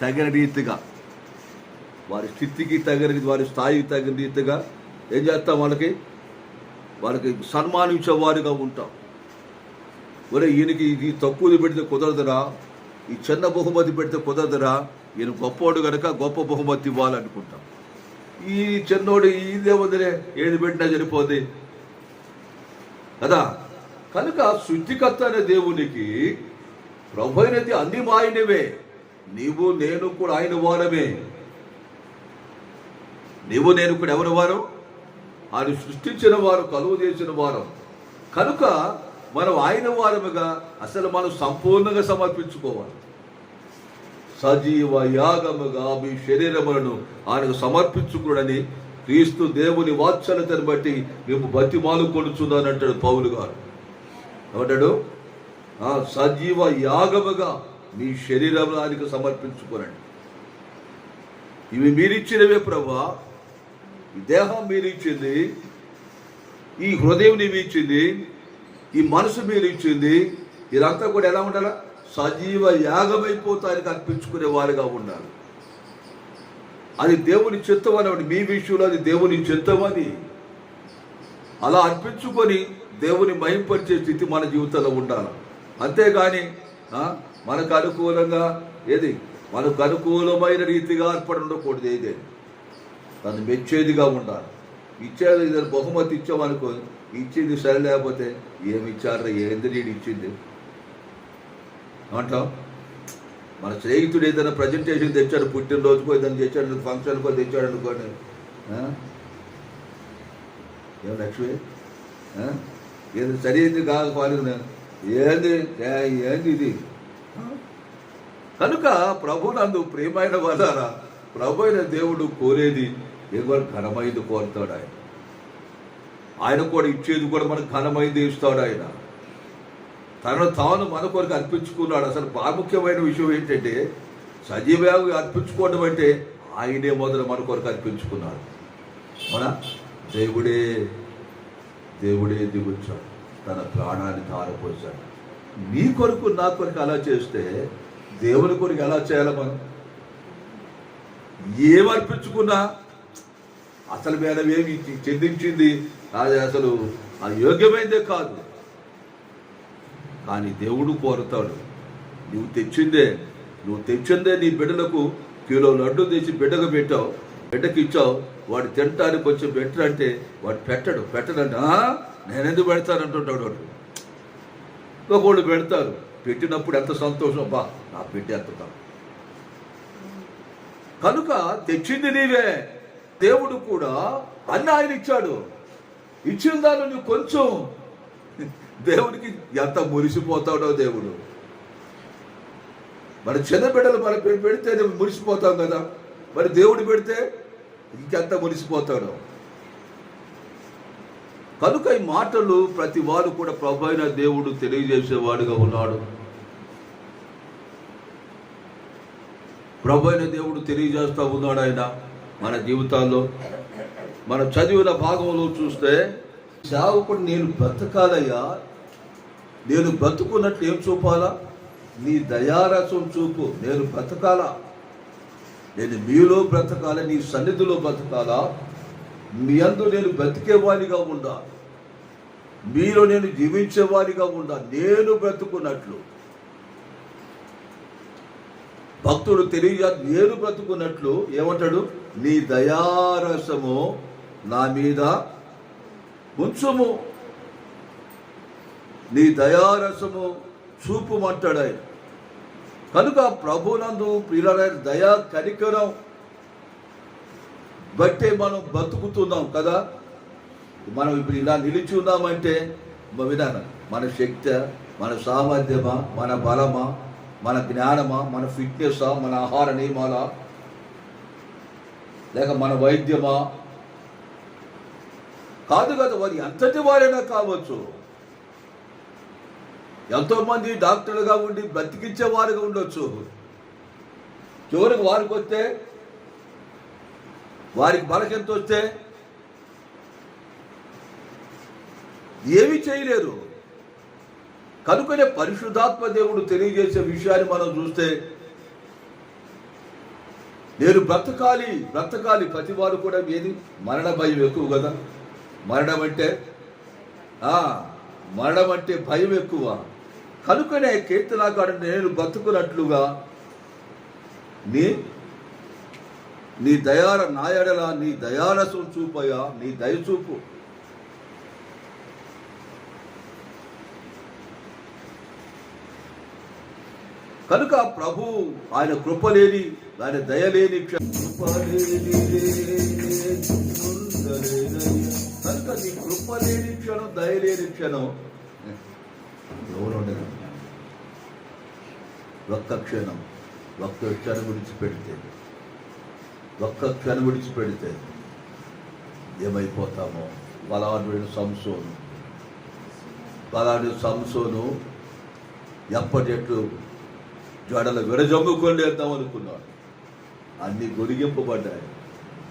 తగిన రీతిగా. వారి స్థితికి తగిన వారి స్థాయికి తగిన రీతిగా ఏం చేస్తాం వాళ్ళకి? వాళ్ళకి సన్మానించే వారిగా ఉంటాం. ఒరే ఈయనకి ఇది తక్కువది పెడితే కుదరదురా. ఈ చిన్న బహుమతి పెడితే కుదరదురా. ఈయన గొప్పోడు కనుక గొప్ప బహుమతి ఇవ్వాలనుకుంటాం. ఈ చిన్నోడు ఇదే వదిలే ఏది పెట్టినా సరిపోద్ది. కదా? కనుక శుద్ధికర్త అనే దేవునికి ప్రభు అయినది అన్ని ఆయనవే నీవు నేను కూడా ఆయన వారమే. నీవు నేను కూడా ఎవరి వారు? ఆయన సృష్టించిన వారు కలువ చేసిన వారు. కనుక మనం ఆయన వారముగా అసలు మనం సంపూర్ణంగా సమర్పించుకోవాలి. సజీవ యాగముగా మీ శరీరములను ఆయనకు సమర్పించుకుడని క్రీస్తు దేవుని వాత్సల్యతను బట్టి మేము బతిమాలు కొడుచున్నాను అంటాడు పౌలు గారు. ఏమంటాడు? సజీవ యాగముగా మీ శరీరమును ఆయనకు సమర్పించుకోనండి. ఇవి మీరిచ్చినవే ప్రభా. ఈ దేహం మీరిచ్చింది. ఈ హృదయం నీవు ఇచ్చింది ఈ మనసు మీరు ఇచ్చింది ఇదంతా కూడా ఎలా ఉండాలా? సజీవ యాగమైపోతానికి అర్పించుకునే వారుగా ఉండాలి. అది దేవుని చిత్తం అనేవాడు మీ విషయంలో అది దేవుని చిత్తం అని అలా అర్పించుకొని దేవుని మహింపరిచే స్థితి మన జీవితంలో ఉండాలి. అంతేగాని మనకు అనుకూలంగా ఏది? మనకు అనుకూలమైన రీతిగా అర్పణ ఉండకూడదు ఏదే? తను మెచ్చేదిగా ఉండాలి. ఇచ్చేది ఏదైనా బహుమతి ఇచ్చామనుకో ఇచ్చింది సరే లేకపోతే ఏమి ఇచ్చారా ఏంది నేను ఇచ్చింది? అంటాం మన స్నేహితుడు ఏదైనా ప్రజెంటేషన్ తెచ్చాడు పుట్టినరోజుకో ఏదైనా తెచ్చాడు ఫంక్షన్కో తెచ్చాడు అనుకోండి. ఏం లక్ష్మి? ఏదో ఏది సరైనది కాదు ఏంది? ఏంది ఇది? కనుక ప్రభు నందు ప్రియమైన వాళ్ళారా ప్రభు అయిన దేవుడు కోరేది ఎవరు ఘనమైంది కోరుతాడు ఆయన. ఆయన కూడా ఇచ్చేది కూడా మనకు ఘనమైంది ఇస్తాడు ఆయన. తనను తాను మన కొరకు అర్పించుకున్నాడు. అసలు ప్రాముఖ్యమైన విషయం ఏంటంటే సజీవంగా అర్పించుకోవడం అంటే ఆయనే మొదలు మన కొరకు అర్పించుకున్నాడు. మన దేవుడే దేవుడే దిగుచ్చాడు. తన ప్రాణాన్ని తారపోసాడు నీ కొరకు నా కొరకు అలా చేస్తే దేవుని కొరకు ఎలా చేయాలి మనం ఏం అర్పించుకున్నా అసలు మేడం ఏమి చెందించింది అది అసలు అయోగ్యమైందే యోగ్యమైందే కాదు. కానీ దేవుడు కోరుతాడు నువ్వు తెచ్చిందే నువ్వు తెచ్చిందే నీ బిడ్డలకు కిలో లడ్డు తెచ్చి బిడ్డకు పెట్టావు బిడ్డకి ఇచ్చావు వాడు తింటానికి కొంచెం బెటర్ అంటే వాడు పెట్టడు పెట్టడంటే నేనెందుకు పెడతానంటుంటాడు వాడు. ఒకళ్ళు పెడతారు పెట్టినప్పుడు ఎంత సంతోషం? బా నా బిడ్డ ఎంత కనుక తెచ్చింది నీవే. దేవుడు కూడా అన్ని ఆయన ఇచ్చాడు. ఇచ్చిన దాన్ని నువ్వు కొంచెం దేవుడికి ఎంత మురిసిపోతాడో దేవుడు. మన చిన్న బిడ్డలు మన పెడితే మురిసిపోతాం కదా. మరి దేవుడు పెడితే ఇంకెంత మురిసిపోతాడో. కనుక ఈ మాటలు ప్రతి వారు కూడా ప్రభు అయిన దేవుడు తెలియజేసేవాడుగా ఉన్నాడు. ప్రభు అయిన దేవుడు తెలియజేస్తూ ఉన్నాడు ఆయన మన జీవితాల్లో. మన చదివిన భాగంలో చూస్తే సేవకుడు నేను బ్రతకాలయ్యా నేను బ్రతుకున్నట్లు ఏం చూపాలా? నీ దయారసం చూపు నేను బ్రతకాలా? నేను మీలో బ్రతకాలా? నీ సన్నిధిలో బ్రతకాలా? మీ అందు నేను బ్రతికేవాడిగా ఉండాలి మీలో నేను జీవించేవాడిగా ఉండాలి నేను బ్రతుకున్నట్లు. భక్తుడు తెలియ నేను బ్రతుకున్నట్లు ఏమంటాడు? నీ దయారసము నా మీద ఉంచుము. నీ దయారసము చూపుమంటాడు ఆయన. కనుక ప్రభునందు ప్రియులైన దయా కరికరం బట్టే మనం బతుకుతున్నాం కదా. మనం ఇప్పుడు ఇలా నిలిచి ఉన్నామంటే విధానం మన శక్తి మన సామర్థ్యమా మన బలమా మన జ్ఞానమా మన ఫిట్నెసా మన ఆహార నియమాలా? లేక మన వైద్యమా? కాదు కదా వారి ఎంతటి వారైనా కావచ్చు. ఎంతో మంది డాక్టర్లుగా ఉండి బ్రతికించే వారుగా ఉండొచ్చు. చివరికి వారికి వస్తే వారికి బలకెంత వస్తే ఏమీ చేయలేరు. కనుకనే పరిశుద్ధాత్మ దేవుడు తెలియజేసే విషయాన్ని మనం చూస్తే నేను బ్రతకాలి బ్రతకాలి ప్రతి వారు కూడా ఏది? మరణ భయం ఎక్కువ కదా? మరణం అంటే? మరణం అంటే భయం ఎక్కువ. కనుకనే కీర్తనాకాడు నేను బ్రతుకున్నట్లుగా నీ నీ దయాల నాయడల నీ దయాలసం చూపయా నీ దయ చూపు. కనుక ప్రభు ఆయన కృప లేని ఆయన దయలేని కృప లేని కనుక నీ కృప లేని క్షణం దయలేని క్షణం. ఎవరు ఒక్క క్షణం ఒక్క క్షణం విడిచిపెడితే. ఒక్క క్షణం విడిచిపెడితే ఏమైపోతామో? బలాడు సంసోను. బలాడు సంసోను ఎప్పటిట్లు జడలు విడజమ్ముకొని వేద్దాం అనుకున్నాడు. అన్ని గొరిగింపబడ్డాయి.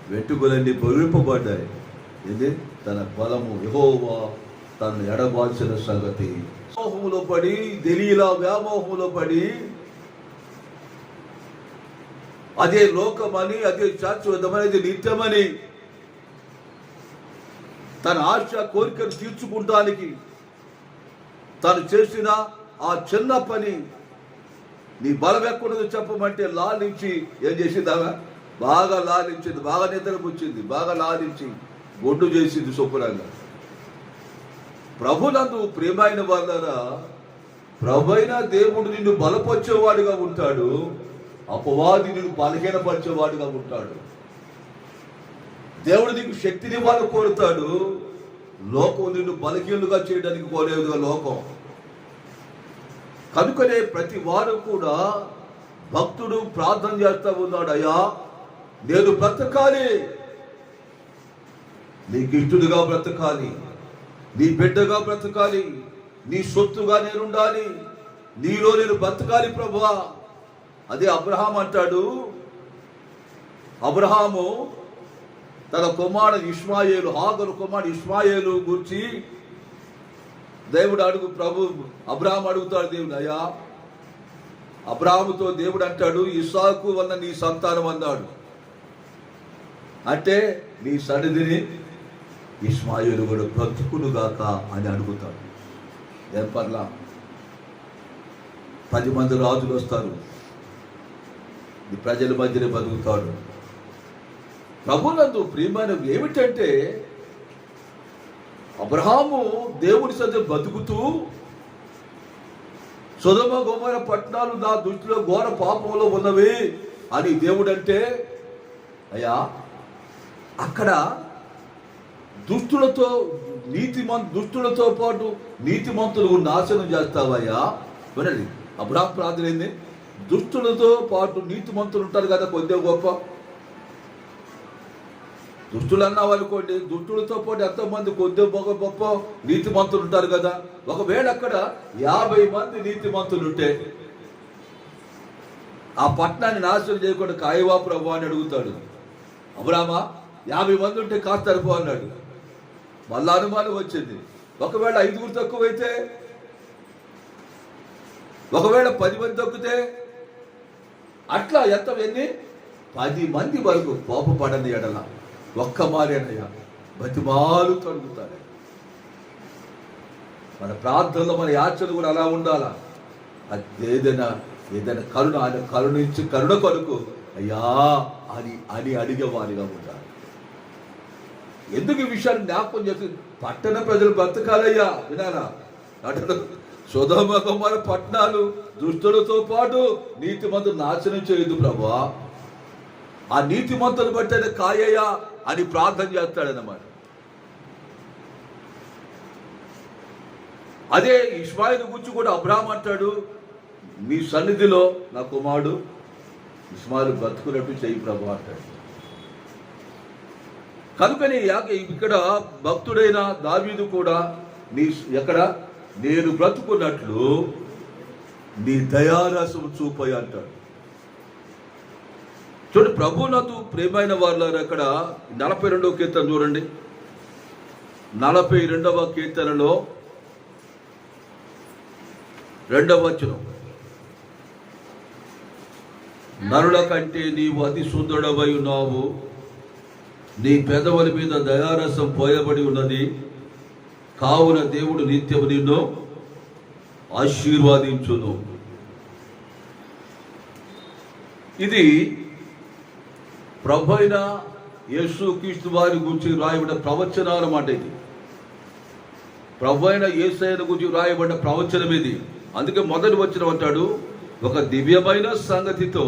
వెంట్రుకలన్నీ పొగిలింపబడ్డాయి ఇది తన బలము యహోవా తను ఎడబాల్సిన సంగతి. మోహములో పడి దిలీలా వ్యామోహములో పడి అదే లోకమని అదే శాశ్వతమని అదే నిత్యమని తన ఆశ కోరికను తీర్చుకుంటానికి తను చేసిన ఆ చిన్న పని నీ బలం ఎక్కడుందో చెప్పమంటే లాలించి ఏం చేసిందావా? బాగా లాలించింది బాగా నిద్రపుచ్చింది బాగా లాలించి గొడ్డు చేసింది శుభ్రంగా ప్రభునందు ప్రేమైన వాళ్ళరా ప్రభైన దేవుడు నిన్ను బలపరిచేవాడుగా ఉంటాడు. అపవాది నిన్ను బలహీనపరిచేవాడుగా ఉంటాడు. దేవుడు నీకు శక్తిని వాళ్ళు కోరుతాడు. లోకం నిన్ను బలహీనుగా చేయడానికి కోరేదుగా లోకం. కనుకనే ప్రతి వారు కూడా భక్తుడు ప్రార్థన చేస్తా ఉన్నాడు అయ్యా నేను బ్రతకాలి. నీకు ఇష్టడుగా బ్రతకాలి. నీ బిడ్డగా బ్రతకాలి. నీ సొత్తుగా నేను ఉండాలి నీలో నేను బ్రతకాలి ప్రభువా. అదే అబ్రహాం అంటాడు. అబ్రహాము తన కుమారుడు ఇస్మాయేలు హాగరు కుమారుడు ఇస్మాయేలు గురించి దేవుడు అడుగు ప్రభు అబ్రాహం అడుగుతాడు దేవుడు అయ్యా అబ్రాహముతో దేవుడు అంటాడు ఇసాకు వల్ల నీ సంతానం అన్నాడు. అంటే నీ సన్నిధిని ఇస్మాయిలు కూడా బ్రతుకునుగాక అని అడుగుతాడు. ఏం పర్లా? పది మంది రాజులు వస్తారు. ప్రజల మధ్యనే బతుకుతాడు. ప్రభునందు ప్రియమైన ఏమిటంటే అబ్రహాము దేవుని సద్ద బతుకుతూ సుధమ గుమర పట్టణాలు నా దృష్టిలో ఘోర పాపంలో ఉన్నవి అని దేవుడంటే అయ్యా అక్కడ దుష్టులతో నీతిమం దుష్టులతో పాటు నీతిమంతులు నాశనం చేస్తావయ్యా. వినండి అబ్రాహ్ ప్రార్థన ఏంది? దుష్టులతో పాటు నీతిమంతులు ఉంటారు కదా కొద్దిగా గొప్ప. దుష్టులు అన్నావనుకోండి దుష్టులతో పాటు ఎంతోమంది కొద్ది ఒక గొప్ప నీతిమంతులు ఉంటారు కదా. ఒకవేళ అక్కడ యాభై మంది నీతిమంతులు ఉంటే ఆ పట్టణాన్ని నాశనం చేయకుండా కాయవా ప్రభు అని అడుగుతాడు. అబ్రామా యాభై మంది ఉంటే కాస్త అరుపు అన్నాడు. మళ్ళా అనుమానం వచ్చింది. ఒకవేళ ఐదుగురు తక్కువైతే ఒకవేళ పది మంది తగ్గితే అట్లా ఎంత ఎన్ని పది మంది వరకు కోపపడని ఎడల. ఒక్క మారేనయ్యా బతిమాలు తొలుగుతాడు మన ప్రార్థనలో మన యాచనలు కూడా అలా ఉండాలా? అది ఏదైనా ఏదైనా కరుణ ఆయన కరుణించి కరుణ కొరకు అయ్యా అని అని అడిగేవారిగా ఉండాలి. ఎందుకు ఈ విషయాన్ని జ్ఞాపకం చేసి పట్టణ ప్రజలు బ్రతకాలయ్యా వినాలా? పట్టణ సుధమ కుమార పట్టణాలు దుష్టులతో పాటు నీతిమంతులు నాశనం చేయదు ప్రభా. ఆ నీతిమంతులు బట్టి ఆయన కాయయ్యా అని ప్రార్థన చేస్తాడనమాట అదే ఇస్మాయిల్ గురించి కూడా అబ్రాహం అంటాడు మీ సన్నిధిలో నా కుమారుడు ఇస్మాయిల్ బ్రతుకున్నట్టు చెయ్యి ప్రభు అంటాడు. కనుకని యాక ఇక్కడ భక్తుడైన దావీదు కూడా నీ ఎక్కడ? నేను బ్రతుకున్నట్లు నీ దయారసం చూపై అంటాడు. చూడండి ప్రభునకు ప్రేమైన వాళ్ళ అక్కడ నలభై రెండవ కీర్తన చూడండి. నలభై రెండవ కీర్తనలో రెండవ వచనం. నరుల కంటే నీవు అతి సుందరుడవై ఉన్నావు. నీ పెదవుల మీద దయారసం పోయబడి ఉన్నది. కావున దేవుడు నిత్యము నిన్ను ఆశీర్వాదించును. ఇది ప్రభైన అయిన యేసు క్రీస్తు వారి గురించి రాయబడిన ప్రవచనాల మాట ఇది. ప్రభైన అయిన గురించి రాయబడిన ప్రవచనం ఇది. అందుకే మొదటి వచ్చిన అంటాడు ఒక దివ్యమైన సంగతితో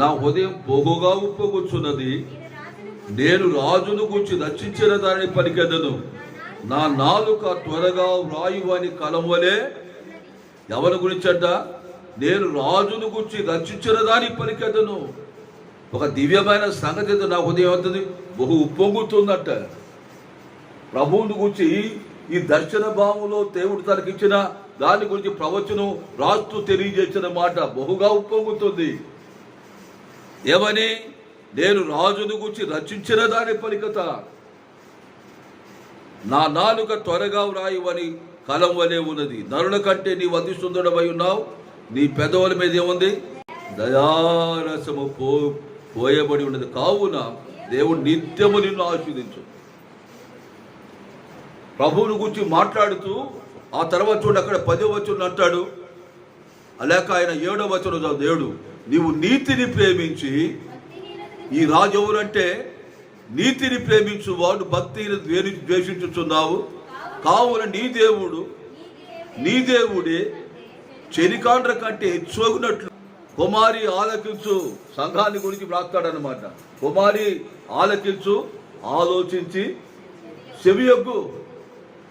నా హృదయం బహుగా ఉప్పగొచ్చున్నది నేను రాజును గురించి రచించిన దానిని పలికెదను నా నాలుక త్వరగా వ్రాయువని కలం కలవలే. ఎవరి గురించి అంట నేను రాజును గురించి రచించిన దాని పలికెదను ఒక దివ్యమైన సంగతి నా హృదయం అవుతుంది బహు ఉప్పొంగుతుందట ప్రభువుని గురించి ఈ దర్శన భావంలో దేవుడు తనకిచ్చిన దాని గురించి ప్రవచనం రాస్తూ తెలియజేసిన మాట బహుగా ఉప్పొంగుతుంది ఏమని? నేను రాజును గురించి రచించిన దాని పలికత నా నాలుక త్వరగా వ్రాయువని కలం వలె ఉన్నది. నరుల కంటే నీవు అతి సుందరమై ఉన్నావు. నీ పెదవుల మీద ఏముంది? దయారసము పో పోయబడి ఉన్నది. కావున దేవుడు నిత్యము నిన్ను ఆశీర్దించు ప్రభువుని గురించి మాట్లాడుతూ ఆ తర్వాత చూడు అక్కడ పదో వచ్చుడు అంటాడు. అలాక ఆయన ఏడో వచ్చుడు దేవుడు నీవు నీతిని ప్రేమించి ఈ రాజు ఎవరంటే నీతిని ప్రేమించు వాడు భక్తిని ద్వేని ద్వేషించుచున్నావు. కావున నీ దేవుడు నీ దేవుడే చెనికాండ్ర కంటే హెచ్చోగినట్లు కుమారి ఆలకించు. సంఘాన్ని గురించి వ్రాస్తాడనమాట కుమారి ఆలకించు ఆలోచించి చెవియొగ్గు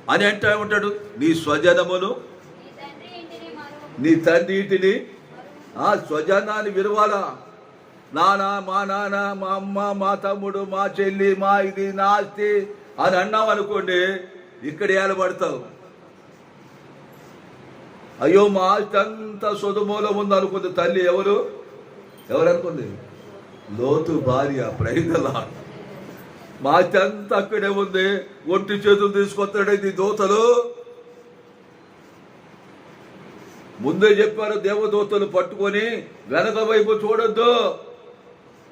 అని అంటే ఏమంటాడు నీ స్వజనమును నీ తండ్రి ఇంటిని ఆ స్వజనాన్ని విరవాలా నానా మా నాన్న మా అమ్మ మా తమ్ముడు మా చెల్లి మా ఇది నా ఆస్తి అని అన్నాం అనుకోండి ఇక్కడ ఏలబడతావు. అయ్యో మా ఆస్తి అంతా సొదుమూలం ఉంది అనుకుంది తల్లి ఎవరు? ఎవరు అనుకుంది? లోతు భార్య ప్రైదలా మా ఆస్తి అంతా అక్కడే ఉంది ఒంటి చేతులు తీసుకొస్తాడైతే దోతలు. ముందే చెప్పారు దేవదూతలు పట్టుకొని వెనక వైపు చూడొద్దు.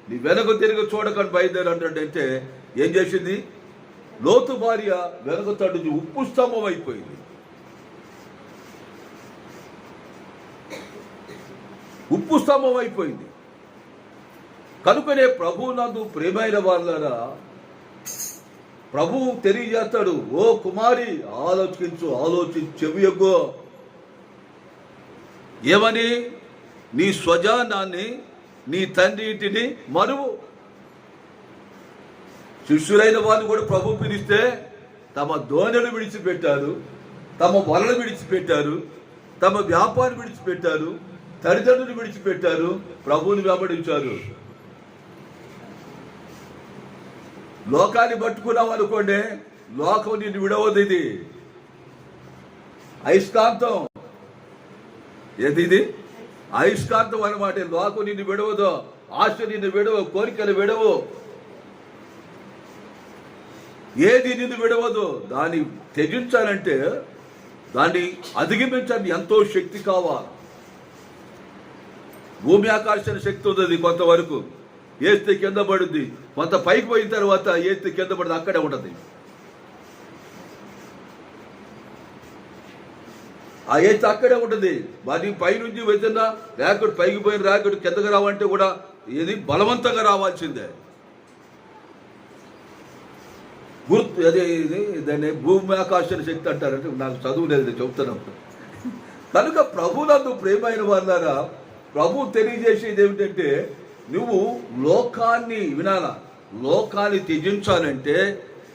నీ వెనక తిరిగి చూడకండి బయలుదేరి అంటే ఏం చేసింది? లోతు భార్య వెనక తడు ఉప్పు స్తంభం అయిపోయింది. ఉప్పు స్తంభం అయిపోయింది. కనుకనే ప్రభు నందు ప్రేమైన వాళ్ళరా ప్రభువు తెలియజేస్తాడు ఓ కుమారి ఆలోచించు ఆలోచించు చెవియగ్గో. ఏమని? నీ స్వజానాన్ని నీ తండ్రి ఇంటిని మరువు శిష్యులైన వాళ్ళు కూడా ప్రభు పిలిస్తే తమ దోణలు విడిచిపెట్టారు తమ వలలు విడిచిపెట్టారు తమ వ్యాపారం విడిచిపెట్టారు తల్లిదండ్రులు విడిచిపెట్టారు ప్రభువుని వెంబడించారు. లోకాన్ని పట్టుకున్నాం అనుకోండి లోకం నిన్ను విడవదు ఇది. అయస్కాంతం ఏది ఇది? అయస్కాంతం అనమాట లోకం నిన్ను విడవదు ఆశ నిన్ను విడవు కోరికలు విడవు. ఏది నిన్ను విడవదు దాన్ని త్యజించాలంటే దాన్ని అధిగమించాలని ఎంతో శక్తి కావాలి. భూమి ఆకర్షణ శక్తి ఉంది కొంతవరకు. ఏస్తే కింద పడుద్ది. కొంత పైకి పోయిన తర్వాత ఏస్తే కింద పడుతుంది అక్కడే ఉంటుంది. ఆ ఏస్తే అక్కడే ఉంటుంది. మరి పైనుంచి వెళ్తున్నా ర్యాకెట్ పైకి పోయిన ర్యాకెట్ కిందకి రావాలంటే కూడా ఇది బలవంతంగా రావాల్సిందే. గుర్తు అదే ఇది దాన్ని భూమి ఆకర్షణ శక్తి అంటారంటే నాకు చదువు లేదు చెబుతున్నాం కనుక ప్రభునందు ప్రేమైన వాళ్ళారా ప్రభు తెలియజేసేది ఏమిటంటే నువ్వు లోకాన్ని వినాలా లోకాన్ని త్యజించాలంటే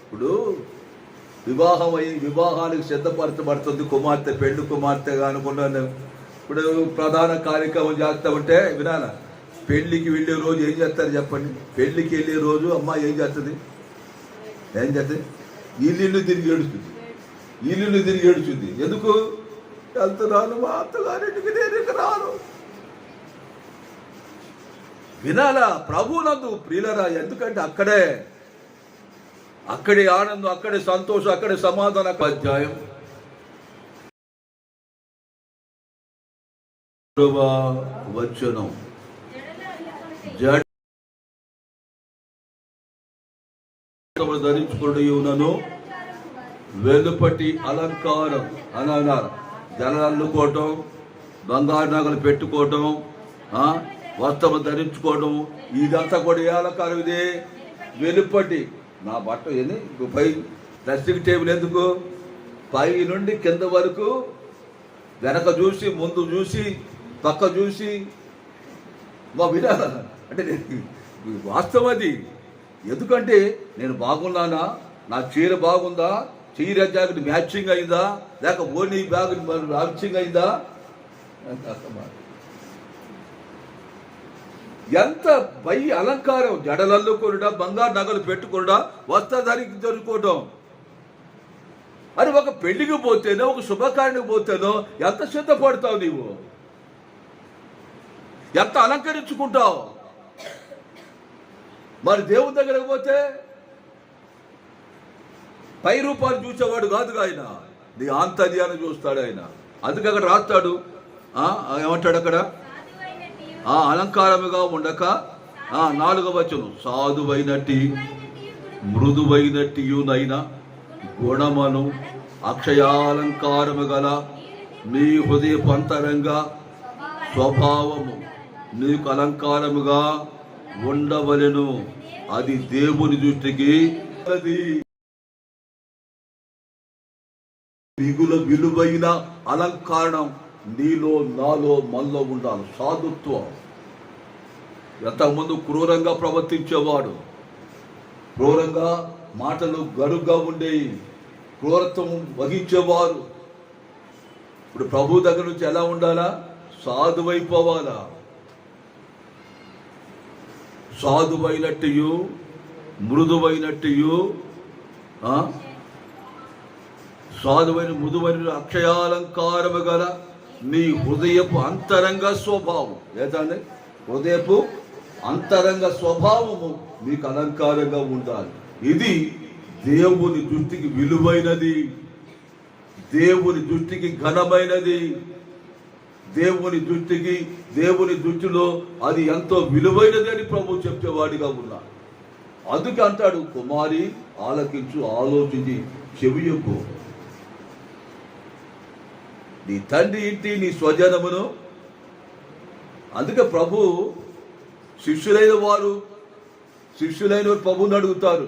ఇప్పుడు వివాహం అయి వివాహానికి సిద్ధపరచబడుతుంది కుమార్తె పెళ్ళి కుమార్తెగా అనుకున్నాను ఇప్పుడు ప్రధాన కార్యక్రమం చేస్తామంటే వినాన పెళ్ళికి వెళ్ళే రోజు ఏం చేస్తారు చెప్పండి? పెళ్ళికి వెళ్ళే రోజు అమ్మ ఏం చేస్తుంది? ఏం చేస్తుంది? ఇల్లు తిరిగి ఏడుస్తుంది. ఇల్లు తిరిగి ఏడుస్తుంది. ఎందుకు? వెళ్తున్నాను మా అత్తగారింటికి నేను రాను. వినాలా? ప్రభునందు ప్రియులరా ఎందుకంటే అక్కడే అక్కడే ఆనందం అక్కడే సంతోషం అక్కడే సమాధానం అధ్యాయం. వచ్చనం జడ ధరించుకుని ఉన్నను వెలుపటి అలంకారం అని అన్నారు. జనాలు అల్లుకోవటం బంగారు నగలు పెట్టుకోవటం ఆ, వస్త్రం ధరించుకోవడం ఇదంతా కూడా ఏ అలంకారం ఇది? వెలుపటి నా బట్ట ఏంది? పై డ్రెస్సింగ్ టేబుల్ ఎందుకు? పై నుండి కింద వరకు వెనక చూసి ముందు చూసి పక్క చూసి. మా విధాన అంటే వాస్తవం అది. ఎందుకంటే నేను బాగున్నానా? నా చీర బాగుందా? చీర జాకెట్ మ్యాచింగ్ అయిందా? లేక ఓనీ బ్యాగ్ మ్యాచింగ్ అయిందా? ఎంత పై అలంకారం. జడలల్లో కొనుడా బంగారు నగలు పెట్టుకోడా వస్త్రధారికి జరుపుకోవడం అని ఒక పెళ్ళికి పోతేనో ఒక శుభకార్యానికి పోతేనో ఎంత సిద్ధపడతావు నీవు? ఎంత అలంకరించుకుంటావు? మరి దేవుని దగ్గరకు పోతే పై రూపాలు చూసేవాడు కాదుగా ఆయన. నీ ఆంతర్యాన్ని చూస్తాడు ఆయన. అందుకే అక్కడ రాస్తాడు. ఏమంటాడు అక్కడ? ఆ అలంకారముగా ఉండక ఆ నాలుగవ వచ్చును సాధువైనట్టి మృదువైనట్టియునైన గుణమను అక్షయాలంకారము గల నీ హృదయపంతరంగా స్వభావము నీకు అలంకారముగా ఉండవలెను. అది దేవుని దృష్టికి అది మిగుల విలువైన అలంకారం నీలో నాలో మనలో ఉండాలి. సాధుత్వం. ఎంతకుముందు క్రూరంగా ప్రవర్తించేవాడు. క్రూరంగా మాటలు గరుగ్గా ఉండేవి క్రూరత్వం వహించేవారు. ఇప్పుడు ప్రభు దగ్గర నుంచి ఎలా ఉండాలా? సాధువైపోవాలా? సాధువైనట్టుయు మృదువైనట్టుయు సాధువైన మృదువైన అక్షయాలంకారము గల నీ హృదయపు అంతరంగ స్వభావం. ఏదండి? హృదయపు అంతరంగ స్వభావము మీకు అలంకారంగా ఉండాలి. ఇది దేవుని దృష్టికి విలువైనది. దేవుని దృష్టికి ఘనమైనది. దేవుని దృష్టికి దేవుని దృష్టిలో అది ఎంతో విలువైనది అని ప్రభు చెప్పేవాడిగా ఉన్నాడు అందుకే అంటాడు కుమారి ఆలకించు ఆలోచించి చెవియకు నీ తండ్రి ఇంటి నీ స్వజనమును. అందుకే ప్రభు శిష్యులైన వారు శిష్యులైన వారు ప్రభుని అడుగుతారు.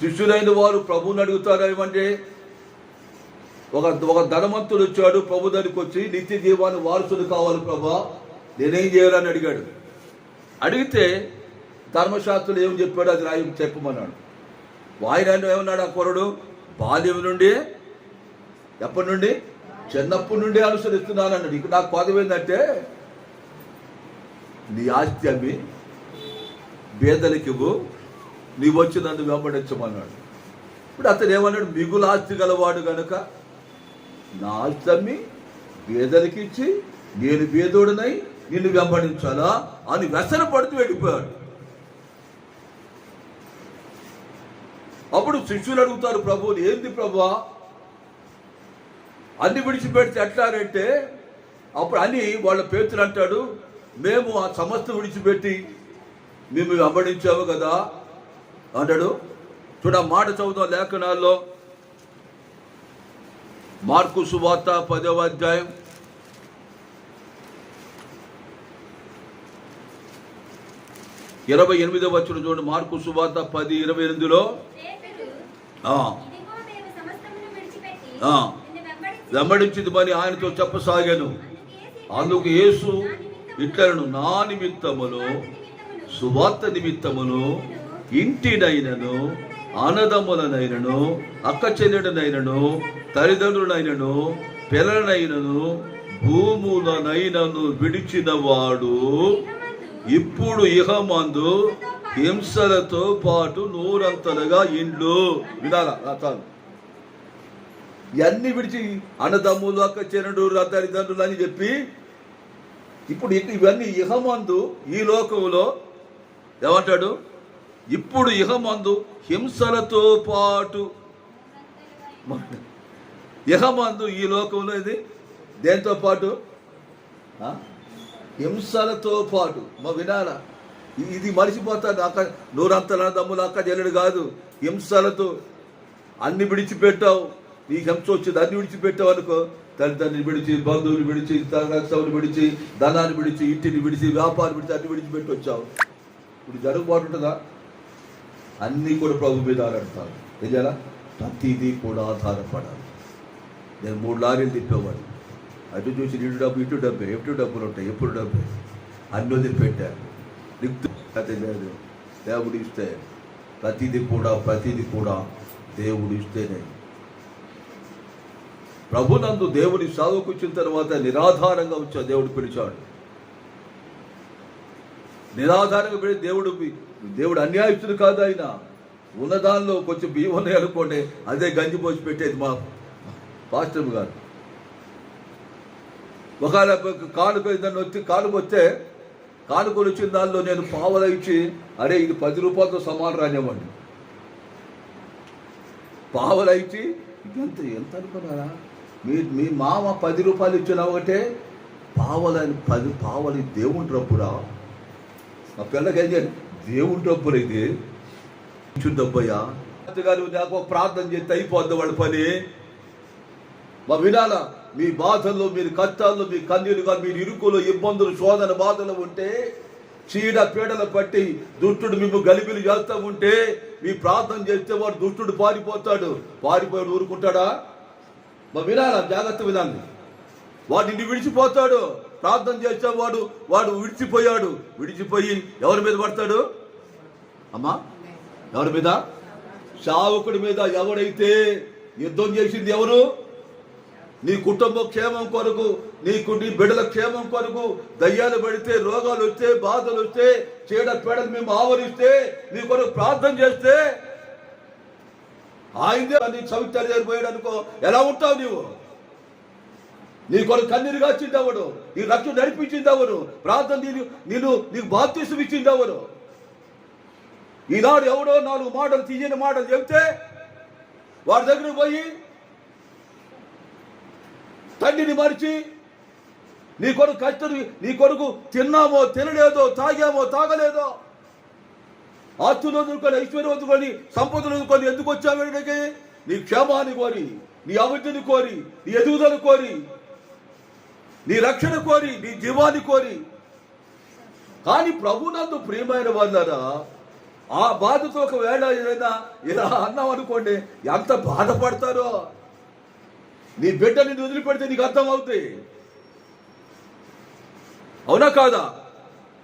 శిష్యులైన వారు ప్రభుని అడుగుతారు ఏమంటే ఒక ఒక ధనవంతుడు వచ్చాడు ప్రభు దానికి వచ్చి నిత్య జీవాన్ని వారసుడు కావాలి ప్రభా నేనేం చేయాలని అడిగాడు. అడిగితే ధర్మశాస్త్రులు ఏం చెప్పాడు అది రాయి చెప్పమన్నాడు. ఆయన ఏమన్నాడు ఆ కొరడు బాల్యం నుండి ఎప్పటి నుండి? చిన్నప్పటి నుండి అనుసరిస్తున్నాను అన్నాడు. ఇక నాకు కోదం ఏంటంటే నీ ఆస్తి అమ్మి బేదలకివ్వు నీవు వచ్చి నన్ను వెంబడించమన్నాడు. ఇప్పుడు అతను ఏమన్నాడు? మిగులు ఆస్తి గలవాడు గనుక నా ఆస్తి అమ్మి బేదలకి ఇచ్చి నేను బేదోడునై నిన్ను వెంబడించాలా అని వ్యసన పడుతూ వెళ్ళిపోయాడు. అప్పుడు శిష్యులు అడుగుతారు ప్రభువుని ఏంది ప్రభా? అన్ని విడిచిపెడితే ఎట్లా అంటే అప్పుడు అని వాళ్ళ పేతులు అంటాడు మేము ఆ సమస్త విడిచిపెట్టి మేము వెంబడించాము కదా. అంటాడు. చూడ మాట చదువుతాం లేఖనాల్లో. మార్కు సువార్త పదవ అధ్యాయం. ఇరవై ఎనిమిదవ వచ్చిన చూడండి మార్కు సువార్త పది ఇరవై ఎనిమిదిలో. పేతురు, ఆయనతో చెప్పసాగాను. అందుకు యేసు ఇట్లను నా నిమిత్తమును సువార్త నిమిత్తమును ఇంటినైనను ఆనదమ్ములనైనను అక్క చెల్లెడనైనను తల్లిదండ్రులైనను పిల్లలనైనను భూములనైనను విడిచిన వాడు ఇప్పుడు ఇహమందు హింసలతో పాటు నూరంతలుగా ఇండ్లు. వినాలా? చాలు ఇవన్నీ విడిచి అన్నదమ్ములు అక్క చెరుడు తల్లిదండ్రులు అని చెప్పి ఇప్పుడు ఇవన్నీ ఇహమందు ఈ లోకంలో ఏమంటాడు ఇప్పుడు ఇహమందు హింసలతో పాటు ఇహమందు ఈ లోకంలో ఇది దేంతో పాటు? హింసలతో పాటు. మా వినాలా ఇది మరిచిపోతాడు అక్క నూరంతల దమ్ములు అక్క జల్లుడు కాదు. హింసలతో అన్ని విడిచిపెట్టావు. నీకు హింస వచ్చింది అన్ని విడిచిపెట్టావనుకో తల్లిదండ్రులు విడిచి బంధువులు విడిచి రక్షవులు విడిచి ధనాన్ని విడిచి ఇంటిని విడిచి వ్యాపారం విడిచి అన్ని విడిచిపెట్టి వచ్చావు ఇప్పుడు జరుగుబాటు ఉంటుందా? అన్నీ కూడా ప్రభు మీద ఆడంటారు తెలియాలా ప్రతిదీ కూడా ఆధారపడాలి. నేను మూడు లారీలు తిప్పేవాడు అటు చూసి ఇటు డబ్బు ఇటు డబ్బే ఎప్పుడు డబ్బులు ఉంటాయి ఎప్పుడు డబ్బే. అన్ని వదిలిపెట్టాను రిక్తు లేదు దేవుడు ఇస్తే ప్రతిదీ కూడా ప్రతిదీ కూడా దేవుడు ఇస్తేనే. ప్రభునందు దేవుని సాగుకు తర్వాత నిరాధారంగా వచ్చా దేవుడు పిలిచాడు. నిరాధారంగా పెడి దేవుడు దేవుడు అన్యాయస్తుడు కాదు ఆయన. ఉన్నదానిలో కొంచెం బియ్యం ఉన్నాయి అనుకోండి అదే గంజి పోసి పెట్టేది మా పాస్టర్ గారు. ఒకవేళ కానుక దాన్ని వచ్చి కానుక వస్తే కానుకలు వచ్చిన దానిలో నేను పావల ఇచ్చి అరే ఇది పది రూపాయలతో సమానం రానివ్వండి. పావల ఇచ్చి ఇదంతా ఎంత అనుకున్నారా? మీ మీ మామ పది రూపాయలు ఇచ్చిన ఒకటే పావలని పది పావలి దేవుని డబ్బురా మా పిల్లకి ఏం చేయాలి? దేవుని డబ్బులు ఇది ఇచ్చిన డబ్బయ్యా గారు నాకు ప్రార్థన చేస్తే అయిపోద్ది వాళ్ళ పని. మా వినాల మీ బాధల్లో మీరు కష్టాల్లో మీ కన్నీరుగా మీరు ఇరుకులు ఇబ్బందులు శోధన బాధలు ఉంటే చీడ పీడలు పట్టి దుష్టుడు మేము గలిబిలు చేస్తూ ఉంటే మీ ప్రార్థన చేస్తే వాడు దుష్టుడు పారిపోతాడు. పారిపోయాడు ఊరుకుంటాడా? వినాల జాగ్రత్త విధానం వాడిని విడిచిపోతాడు. ప్రార్థన చేస్తే వాడు వాడు విడిచిపోయాడు. విడిచిపోయి ఎవరి మీద పడతాడు? అమ్మా ఎవరి మీద? శావకుడి మీద ఎవడైతే యుద్ధం చేసింది ఎవరు? నీ కుటుంబ క్షేమం కొరకు నీకు నీ బిడ్డల క్షేమం కొరకు దయ్యాలు పడితే రోగాలు వస్తే బాధలు వస్తే చీడ పేడలు మేము ఆవరిస్తే నీ కొరకు ప్రార్థన చేస్తే ఆయనే నీ సవిత్ర జరిపోయాడు అనుకో ఎలా ఉంటావు నీవు? నీ కొరకు కన్నీరు కాచింది ఎవడు నీ రక్షణ నడిపించింది ఎవరు ప్రార్థన నేను నేను నీకు బాధ్యసం ఇచ్చింది ఎవరు ఈనాడు ఎవడో నాలుగు మాటలు తీయని మాటలు చెబితే వాడి దగ్గర పోయి తండ్రిని మరిచి నీ కొడుకు కష్టం నీ కొడుకు తిన్నామో తినలేదో తాగామో తాగలేదో ఆస్తులు వదులుకొని ఐశ్వర్యం వదులుకొని సంపదలు వదులుకొని ఎందుకు వచ్చావు ఇక్కడికి నీ క్షేమాన్ని కోరి నీ అభివృద్ధిని కోరి నీ ఎదుగుదల కోరి నీ రక్షణ కోరి నీ జీవాన్ని కోరి. కానీ ప్రభు నందు ప్రియమైన వాళ్ళరా ఆ బాధతో ఒకవేళ ఏదైనా ఇలా అన్నాం అనుకోండి ఎంత బాధపడతారో. నీ బిడ్డని వదిలిపెడితే నీకు అర్థం అవుతాయి అవునా కాదా?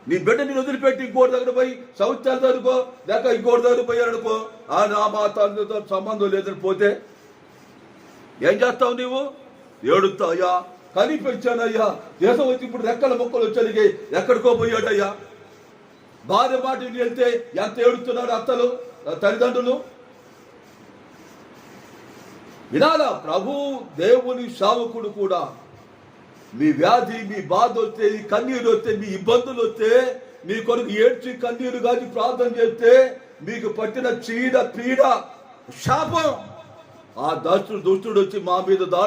నీ బిడ్డని వదిలిపెట్టి ఇంకోటి దగ్గర పోయి శౌచాల దగ్గరకో లేక ఇంకోటి దగ్గర పోయారనుకో ఆ నా మా తండ్రితో సంబంధం లేదని పోతే ఏం చేస్తావు నీవు? ఏడుస్తావు అయ్యా దేశం వచ్చి ఇప్పుడు రెక్కల మొక్కలు వచ్చానికి ఎక్కడికో పోయాడయ్యా. భార్య మాట వెళ్తే ఎంత ఏడుతున్నాడు అత్తలు తల్లిదండ్రులు? వినాలా? ప్రభు దేవుని సావకుడు కూడా మీ వ్యాధి మీ బాధ వస్తే మీ కన్నీరు వస్తే మీ ఇబ్బందులు వస్తే మీ కొరకు ఏడ్చి కన్నీరు కాచి ప్రార్థన చేస్తే మీకు పట్టిన చీడ పీడ శాపం. ఆ దస్తుడు దుష్టుడు వచ్చి మా మీద దాడి